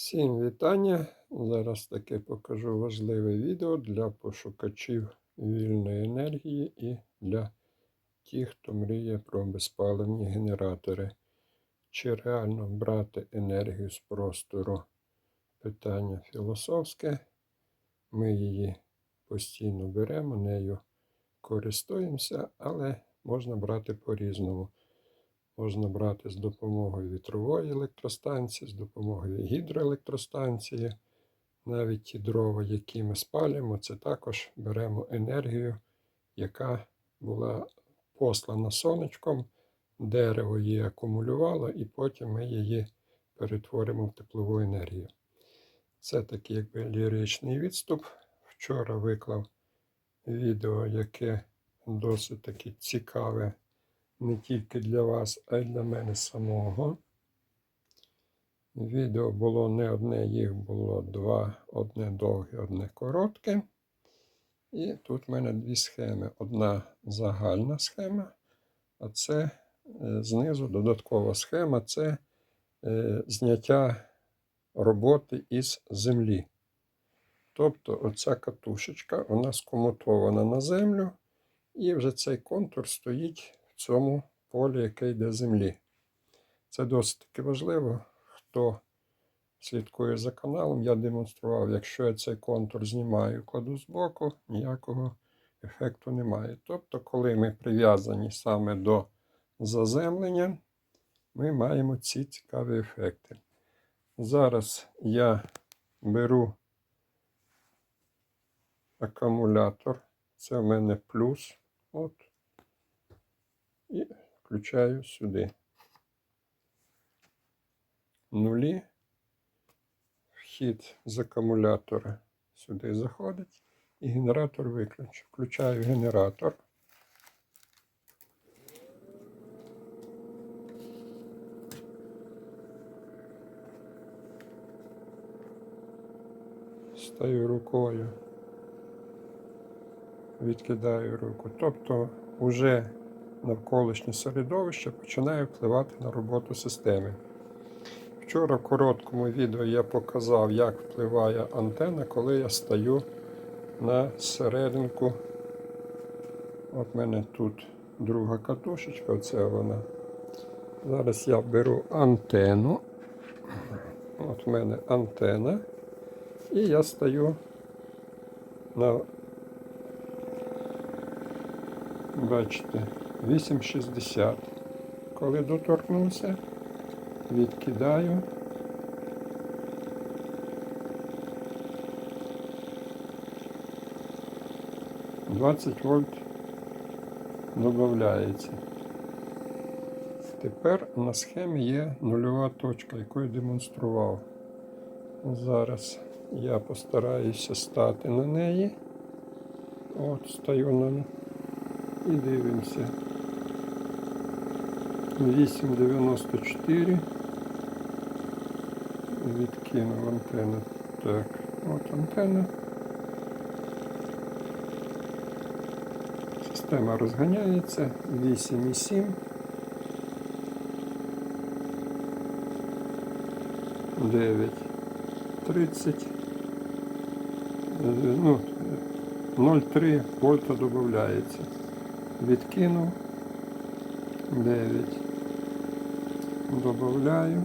Всім вітання! Зараз таки покажу важливе відео для пошукачів вільної енергії і для тих, хто мріє про безпаливні генератори. Чи реально брати енергію з простору? Питання філософське. Ми її постійно беремо, нею користуємося, але можна брати по-різному. Можна брати з допомогою вітрової електростанції, з допомогою гідроелектростанції. Навіть ті дрова, які ми спалюємо, це також беремо енергію, яка була послана сонечком, дерево її акумулювало, і потім ми її перетворимо в теплову енергію. Це такий якби ліричний відступ. Вчора виклав відео, яке досить таки цікаве не тільки для вас, а й для мене самого. Відео було не одне, їх було два, одне довге, одне коротке. І тут в мене дві схеми. Одна загальна схема, а це е, знизу додаткова схема це е, зняття роботи із землі. Тобто оця катушечка, вона скомутована на землю, і вже цей контур стоїть цьому полі, яке йде з землі. Це досить таки важливо. Хто слідкує за каналом, я демонстрував, якщо я цей контур знімаю, кладу збоку, ніякого ефекту немає. Тобто, коли ми прив'язані саме до заземлення, ми маємо ці цікаві ефекти. Зараз я беру акумулятор, це в мене плюс. От, і включаю сюди. Нулі. Вхід з акумулятора сюди заходить і генератор виключу. Включаю генератор. Стаю рукою, відкидаю руку. Тобто вже навколишнє середовище починає впливати на роботу системи. Вчора в короткому відео я показав, як впливає антенна, коли я стаю на серединку. От в мене тут друга катушечка, оце вона. Зараз я беру антенну. От в мене антенна. І я стаю на, бачите, 8,60. Коли доторкнувся, відкидаю. Двадцять вольт додається. Тепер на схемі є нульова точка, яку я демонстрував. Зараз я постараюся стати на неї. От, стою на і дивимося. 8,94. Відкинув антенну. Так, от антенна. Система розганяється. 8,7. 9, 30. Ну, 0,3 вольта додається. Відкинув. 9. Добавляю.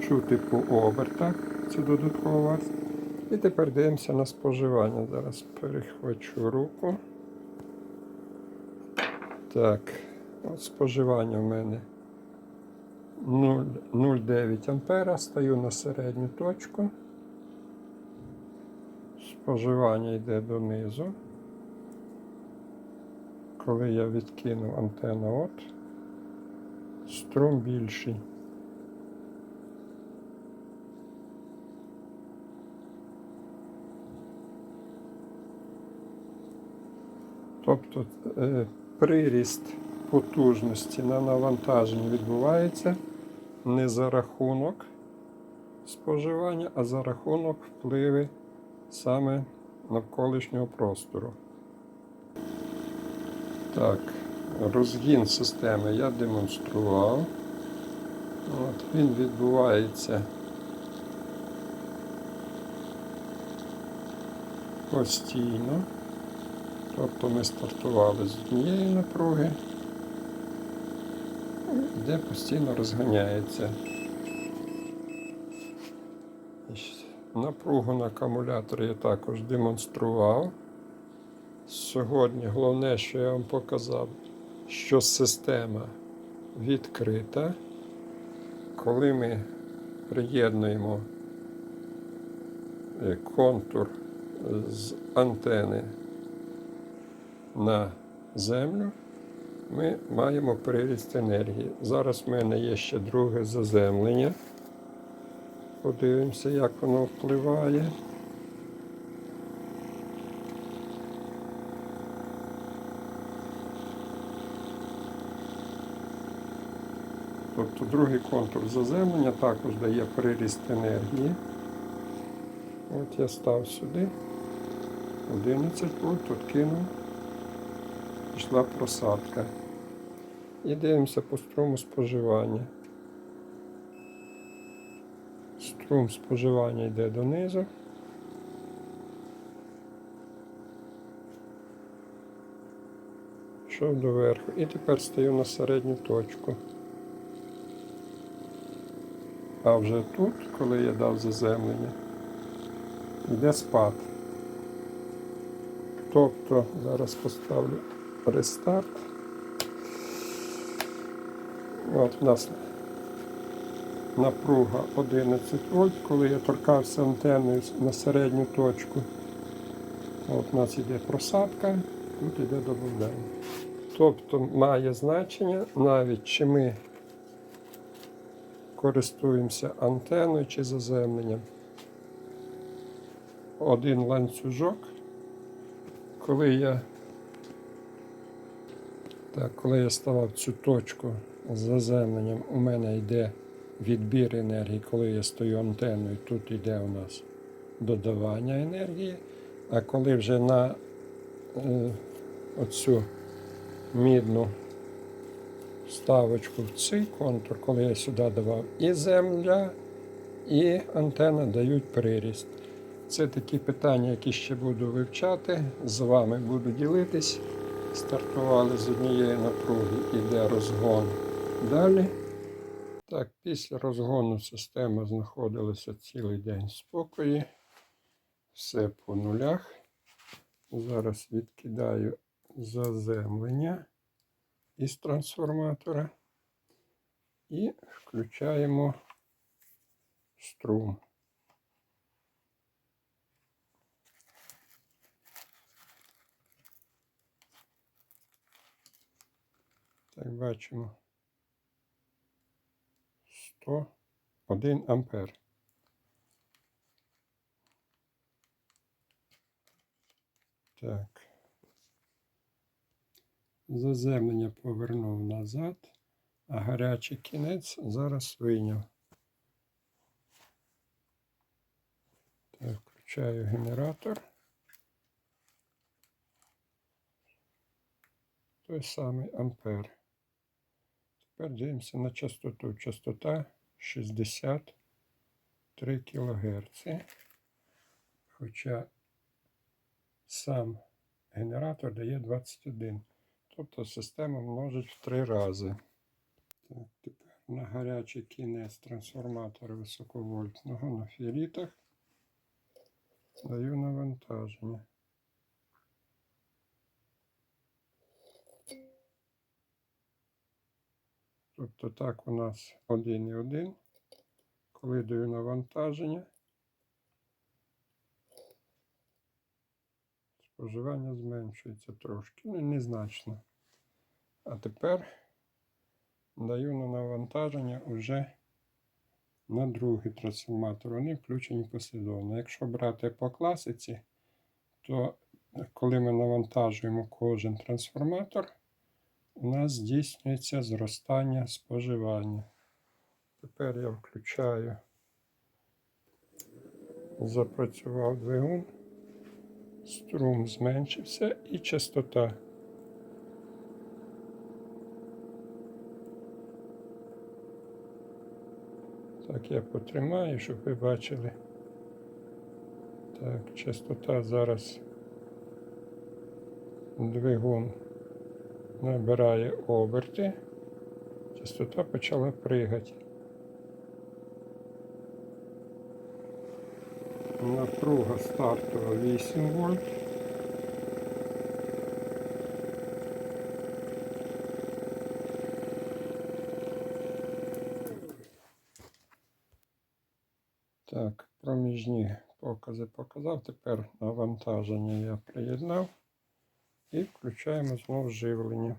Чути по обертах. Це додаткова вартість. І тепер дивимося на споживання. Зараз перехвачу руку. Так, от споживання в мене 0,9 ампера. Стаю на середню точку. Споживання йде донизу. Коли я відкинув антенну от, струм більший. Тобто е, приріст потужності на навантаженні відбувається не за рахунок споживання, а за рахунок впливи саме навколишнього простору. Так, розгін системи я демонстрував. От, він відбувається постійно. Тобто ми стартували з однієї напруги, де постійно розганяється. Напругу на акумуляторі я також демонстрував. Сьогодні головне, що я вам показав, що система відкрита. Коли ми приєднуємо е, контур з антени на землю, ми маємо приріст енергії. Зараз в мене є ще друге заземлення. Подивимося, як воно впливає. Тобто другий контур заземлення також дає приріст енергії. От я став сюди. 11 вольт, тут кинув. Пішла просадка. І дивимося по струму споживання. Струм споживання йде донизу. Пішов доверху. І тепер стою на середню точку. А вже тут, коли я дав заземлення, йде спад. Тобто зараз поставлю рестарт. От у нас напруга 11 вольт, коли я торкався антенною на середню точку. От у нас йде просадка, тут йде додавання. Тобто має значення навіть чи ми користуємося антеною чи заземленням. Один ланцюжок, коли я так, коли я ставав цю точку з заземленням, у мене йде відбір енергії, коли я стою антенною, тут йде у нас додавання енергії. А коли вже на е, оцю мідну вставочку в цей контур, коли я сюди давав і земля, і антенна дають приріст. Це такі питання, які ще буду вивчати. З вами буду ділитись. Стартували з однієї напруги, іде розгон далі. Так, після розгону система знаходилася цілий день в спокої. Все по нулях. Зараз відкидаю заземлення із трансформатора і включаємо струм. Так, бачимо 101 ампер. Так. Заземлення повернув назад, а гарячий кінець зараз вийняв. Так, включаю генератор. Той самий ампер. Тепер дивимося на частоту. Частота 63 кГц. Хоча сам генератор дає 21. Тобто система множить в три рази. Так, тепер на гарячий кінець трансформатора високовольтного на фірітах даю навантаження. Тобто так у нас 1,1. Коли даю навантаження, споживання зменшується трошки, ну незначно. А тепер даю на навантаження вже на другий трансформатор. Вони включені послідовно. Якщо брати по класиці, то коли ми навантажуємо кожен трансформатор, у нас здійснюється зростання споживання. Тепер я включаю, запрацював двигун, струм зменшився і частота. Так, я потримаю, щоб ви бачили. Так, частота зараз двигун набирає оберти. Частота почала пригати. Напруга стартова 8 вольт. Так, проміжні покази показав. Тепер навантаження я приєднав і включаємо знову живлення.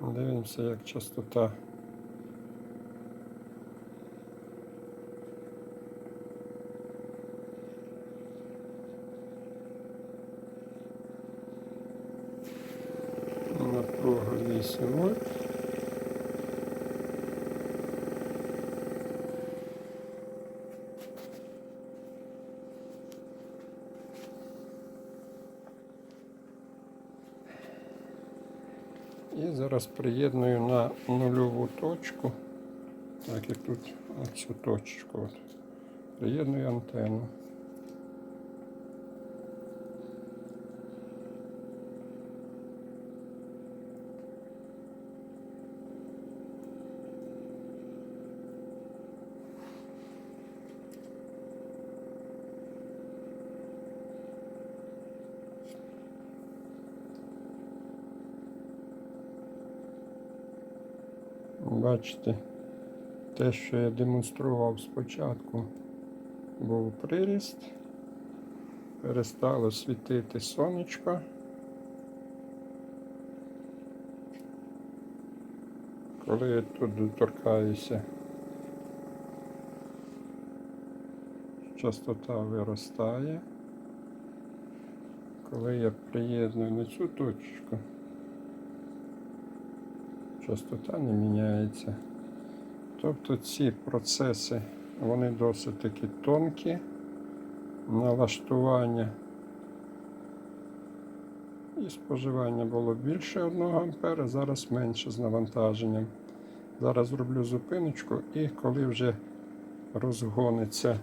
Дивимося, як частота. Напруга 8 вольт. І зараз приєдную на нульову точку, так як тут оцю точку. От. Приєдную антенну. Бачите, те, що я демонстрував спочатку, був приріст, перестало світити сонечко. Коли я тут доторкаюся, частота виростає. Коли я приєдную на цю точку, частота не міняється. Тобто ці процеси вони досить таки тонкі, налаштування і споживання було більше 1 А, зараз менше з навантаженням. Зараз зроблю зупиночку і коли вже розгониться,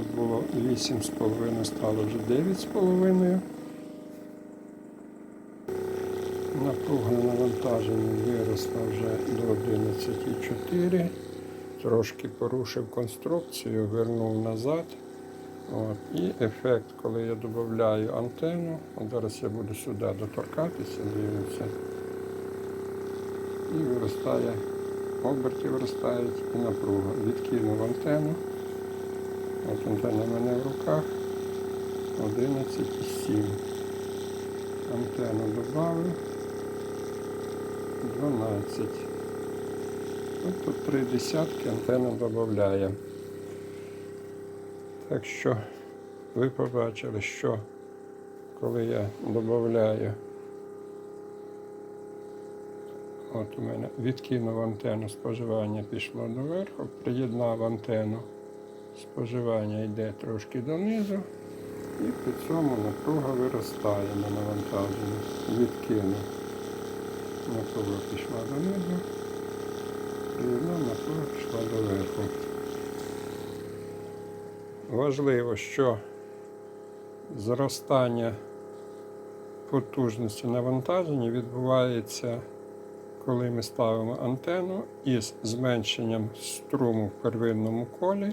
от було 8,5, стало вже 9,5. Напруга на навантаженні виросла вже до 11,4. Трошки порушив конструкцію, вернув назад. От. І ефект, коли я додаю антенну, зараз я буду сюди доторкатися, дивимося. І виростає, оберти виростають і напруга. Відкинув антенну. От антенна в мене в руках 11,7. Антенну додав. 12. Тобто три десятки антенна додає. Так що ви побачили, що коли я додаю, от у мене відкинув антенну, споживання пішло доверху, приєднав антенну, споживання йде трошки донизу, і при цьому напруга виростає на навантаженні. Відкинув. Напруга пішла донизу, приєднав, напруга пішла доверху. Важливо, що зростання потужності навантаження відбувається, коли ми ставимо антенну із зменшенням струму в первинному колі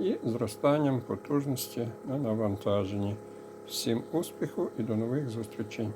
і зростанням потужності на навантаженні. Всім успіху і до нових зустрічей!